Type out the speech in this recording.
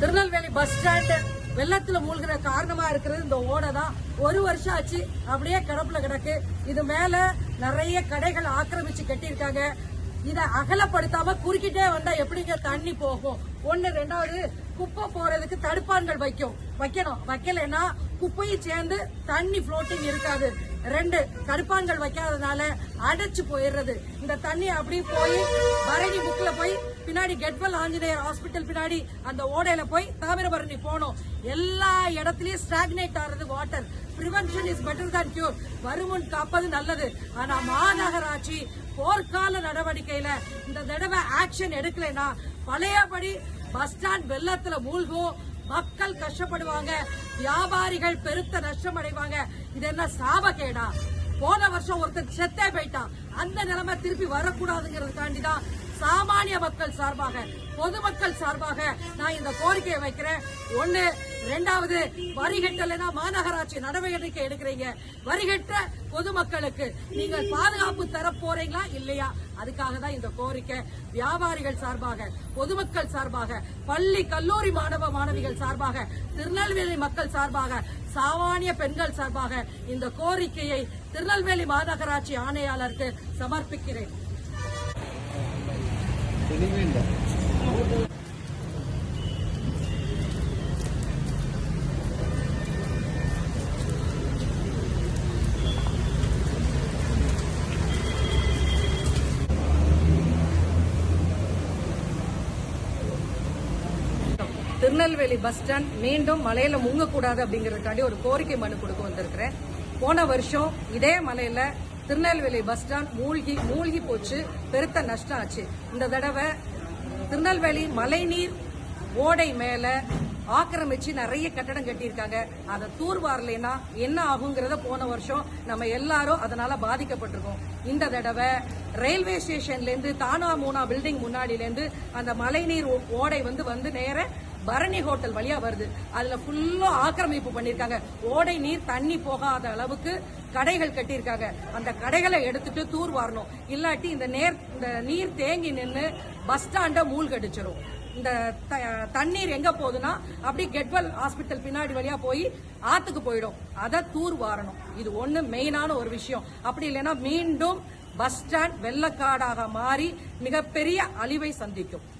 Tirunelveli bus stand வெள்ளத்துல மூழ்கிற காரணமா இருக்கிறது. இந்த ஓடை தான். ஒரு வருஷம் ஆச்சு. அப்படியே கிடப்புல கிடக்கு. இது மேல நிறைய கடைகள் ஆக்கிரமிச்சு கட்டியிருக்காங்க. இத அகலப்படுத்தாம குறுக்கிட்டே வந்தா எப்படிங்க தண்ணி போகும்? ஒண்ணு ரெண்டாவது குப்பை போறதுக்கு தடுப்பான்கள் வைக்கும். வைக்கணும். வைக்கலைன்னா குப்பையும் சேர்ந்து தண்ணி புளோட்டிங் இருக்காது. ரெண்டு தடுப்பான்கள் வைக்காததுனால அடைச்சு போயிடுறது. இந்த தண்ணி அப்படியே போய் பரணி புக்ல போய் பின்னாடி கெட்வெல் ஆஞ்சநேயர் ஹாஸ்பிட்டல் பின்னாடி அந்த ஓடையில போய் தாமிரபரணி போகணும். எல்லா இடத்துலயும் ஸ்டாக்னேட் ஆறது வாட்டர் பிரிவென்ஷன் இஸ் பெட்டர் தான் கியூர் வருமுன் காப்பது நல்லது. ஆனா மாநகராட்சி போர்க்கால நடவடிக்கையில இந்த தடவை ஆக்ஷன் எடுக்கலைன்னா பழையபடி பஸ் ஸ்டாண்ட் வெள்ளத்துல மூழ்கும். மக்கள் கஷ்டப்படுவாங்க வியாபாரிகள் பெருத்த நஷ்டம் அடைவாங்க இது என்ன சாபகேடா? போன வருஷம் ஒருத்தர் செத்தே போயிட்டான். அந்த நிலைமை திருப்பி வரக்கூடாதுங்கிறதுக்காண்டி தான் சாமானிய மக்கள் சார்பாக பொதுமக்கள் சார்பாக நான் இந்த கோரிக்கையை வைக்கிறேன். ஒண்ணு ரெண்டாவது வரிகட்டலைன்னா மாநகராட்சி நடவடிக்கை எடுக்கிறீங்க. வரிகட்ட பொதுமக்களுக்கு நீங்கள் பாதுகாப்பு தர போறீங்களா இல்லையா? அதுக்காக தான் இந்த கோரிக்கை. வியாபாரிகள் சார்பாக பொதுமக்கள் சார்பாக பள்ளி கல்லூரி மாணவ மாணவிகள் சார்பாக திருநெல்வேலி மக்கள் சார்பாக சாமானிய பெண்கள் சார்பாக இந்த கோரிக்கையை திருநெல்வேலி மாநகராட்சி ஆணையாளருக்கு சமர்ப்பிக்கிறேன். திருநெல்வேலி பஸ் ஸ்டாண்ட் மீண்டும் மலையில முங்கக்கூடாது அப்படிங்கறதுக்காண்டி ஒரு கோரிக்கை மனு கொடுக்க வந்திருக்கிறேன். போன வருஷம் இதே மலையில திருநெல்வேலி பஸ் ஸ்டாண்ட் மூழ்கி மூழ்கி போச்சு. பெருத்த நஷ்டம் ஆச்சு இந்த தடவை திருநெல்வேலி மழைநீர் ஓடை மேல ஆக்கிரமிச்சு நிறைய கட்டடம் கட்டியிருக்காங்க. அதை தூர்வாரலைன்னா என்ன ஆகுங்கிறத போன வருஷம் நம்ம எல்லாரும் அதனால பாதிக்கப்பட்டிருக்கோம். இந்த தடவை ரயில்வே ஸ்டேஷன்லேருந்து தானா மூனா பில்டிங் முன்னாடியிலேருந்து அந்த மழைநீர் ஓடை வந்து வந்து நேர பரணி ஹோட்டல் வழியா வருது. அதுல ஃபுல்லா ஆக்கிரமிப்பு பண்ணிருக்காங்க. ஓடை நீர் தண்ணி போகாத அளவுக்கு கடைகள் கட்டியிருக்காங்க. அந்த கடைகளை எடுத்துட்டு தூர் வாரணும். இல்லாட்டி இந்த நேர் இந்த நீர் தேங்கி நின்று பஸ் ஸ்டாண்ட மூழ்கடிச்சிரும். இந்த த- தண்ணீர் எங்க போகுதுன்னா அப்படி கெட்வெல் ஹாஸ்பிட்டல் பின்னாடி வழியா போய் ஆத்துக்கு போயிடும். அதை தூர் வாரணும். இது ஒண்ணு மெயினான ஒரு விஷயம். அப்படி இல்லைன்னா மீண்டும் பஸ் ஸ்டாண்ட் வெள்ளக்காடாக மாறி மிகப்பெரிய அழிவை சந்திக்கும்.